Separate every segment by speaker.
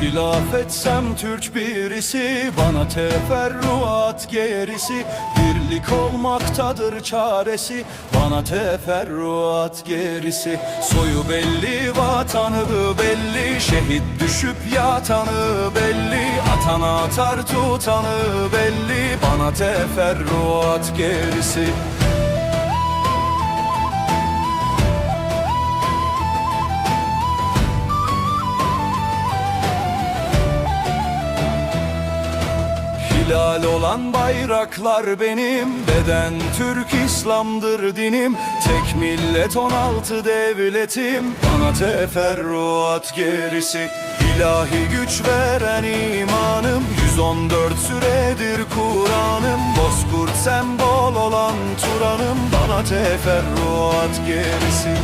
Speaker 1: Hilaf etsem Türk birisi Bana teferruat gerisi. Birlik olmaktadır çaresi Bana teferruat gerisi. Soyu belli vatanı belli Şehit düşüp yatanı belli. Atana atar tutanı belli Bana teferruat gerisi Hilal olan bayraklar benim. Beden Türk İslam'dır dinim. Tek millet 16 devletim. Bana teferruat gerisi. İlahi güç veren imanım. 114 süredir Kur'an'ım. Bozkurt sembol olan Turan'ım. Bana teferruat gerisi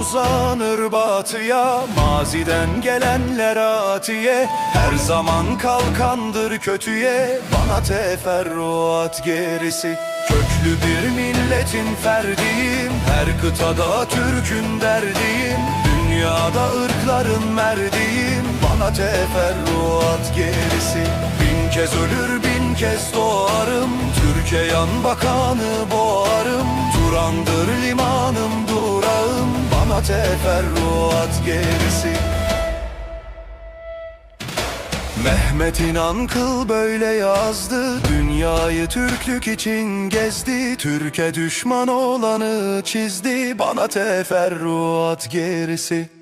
Speaker 1: uzanır batıya Maziden gelenler atiye. Her zaman kalkandır kötüye Bana teferruat gerisi. Köklü bir milletin ferdiyim Her kıtada Türk'ün derdiyim. Dünyada ırkların merdiyim Bana teferruat gerisi. Bin kez ölür bin kez doğarım Türkiye yan bakanı boğarım. Turandır limanım Bana teferruat gerisi. Mehmet İnan kıl böyle yazdı. Dünyayı Türklük için gezdi. Türkiye düşman olanı çizdi. Bana teferruat gerisi